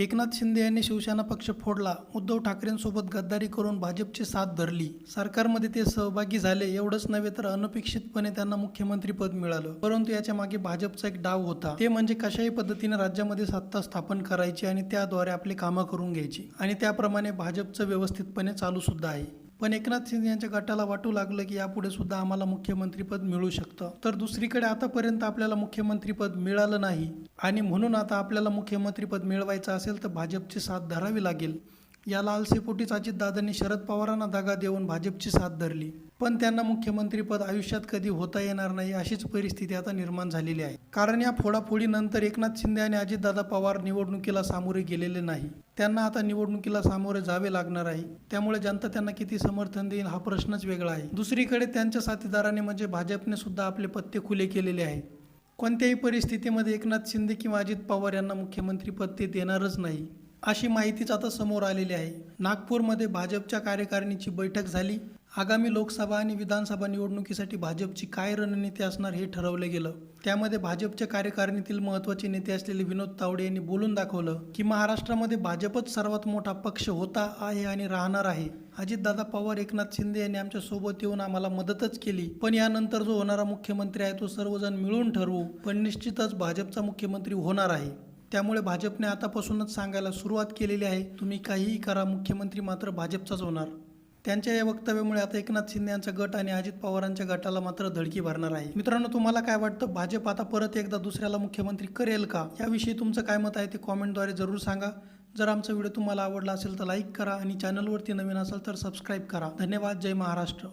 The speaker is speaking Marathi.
एकनाथ शिंदे यांनी शिवसेना पक्ष फोडला उद्धव ठाकरेंसोबत गद्दारी करून भाजपची साथ धरली. सरकारमध्ये ते सहभागी झाले एवढंच नव्हे तर अनपेक्षितपणे त्यांना मुख्यमंत्रीपद मिळालं. परंतु याच्या मागे भाजपचा एक डाव होता. ते म्हणजे कशाही पद्धतीने राज्यामध्ये सत्ता स्थापन करायची आणि त्याद्वारे आपली कामं करून घ्यायची. आणि त्याप्रमाणे भाजपचं व्यवस्थितपणे चालू सुद्धा आहे. पण एकनाथ शिंदे यांच्या गटाला वाटू लागलं की यापुढे सुद्धा आम्हाला मुख्यमंत्रीपद मिळू शकतं. तर दुसरीकडे आतापर्यंत आपल्याला मुख्यमंत्रीपद मिळालं नाही आणि म्हणून आता आपल्याला मुख्यमंत्रीपद मिळवायचं असेल तर भाजपची साथ धरावी लागेल. या लालसेपोटीच अजितदादांनी शरद पवारांना दगा देऊन भाजपची साथ धरली. पण त्यांना मुख्यमंत्रीपद आयुष्यात कधी होता येणार नाही अशीच परिस्थिती आता निर्माण झालेली आहे. कारण या फोडाफोडीनंतर एकनाथ शिंदे आणि अजितदादा पवार निवडणुकीला सामोरे गेलेले नाही. त्यांना आता निवडणुकीला सामोरे जावे लागणार आहे. त्यामुळे जनता त्यांना किती समर्थन देईल हा प्रश्नच वेगळा आहे. दुसरीकडे त्यांच्या साथीदाराने म्हणजे भाजपने सुद्धा आपले पत्ते खुले केलेले आहेत कोणत्याही परिस्थितीमध्ये एकनाथ शिंदे किंवा अजित पवार यांना मुख्यमंत्रीपद ते देणारच नाही. अशी माहितीच आता समोर आलेली आहे. नागपूरमध्ये भाजपच्या कार्यकारिणीची बैठक झाली. आगामी लोकसभा आणि विधानसभा निवडणुकीसाठी भाजपची काय रणनीती असणार हे ठरवलं गेलं. त्यामध्ये भाजपच्या कार्यकारिणीतील महत्त्वाचे नेते असलेले विनोद तावडे यांनी बोलून दाखवलं की महाराष्ट्रामध्ये भाजपच सर्वात मोठा पक्ष होता आहे आणि राहणार आहे. अजितदादा पवार एकनाथ शिंदे यांनी आमच्यासोबत येऊन आम्हाला मदतच केली. पण यानंतर जो होणारा मुख्यमंत्री आहे तो सर्वजण मिळून ठरवू. पण निश्चितच भाजपचा मुख्यमंत्री होणार आहे. त्यामुळे भाजपने आतापासूनच सांगायला सुरुवात केलेली आहे तुम्ही काहीही करा मुख्यमंत्री मात्र भाजपचाच होणार. त्यांच्या या वक्तव्यामुळे आता एकनाथ शिंदे यांचा गट आणि अजित पवारांच्या गटाला मात्र धडकी भरणार आहे. मित्रांनो तुम्हाला काय वाटतं? भाजप आता परत एकदा दुसऱ्याला मुख्यमंत्री करेल का? याविषयी तुमचं काय मत आहे ते कॉमेंटद्वारे जरूर सांगा. जर आमचा व्हिडिओ तुम्हाला आवडला असेल तर लाईक करा आणि चॅनलवरती नवीन असेल तर सबस्क्राईब करा. धन्यवाद. जय महाराष्ट्र.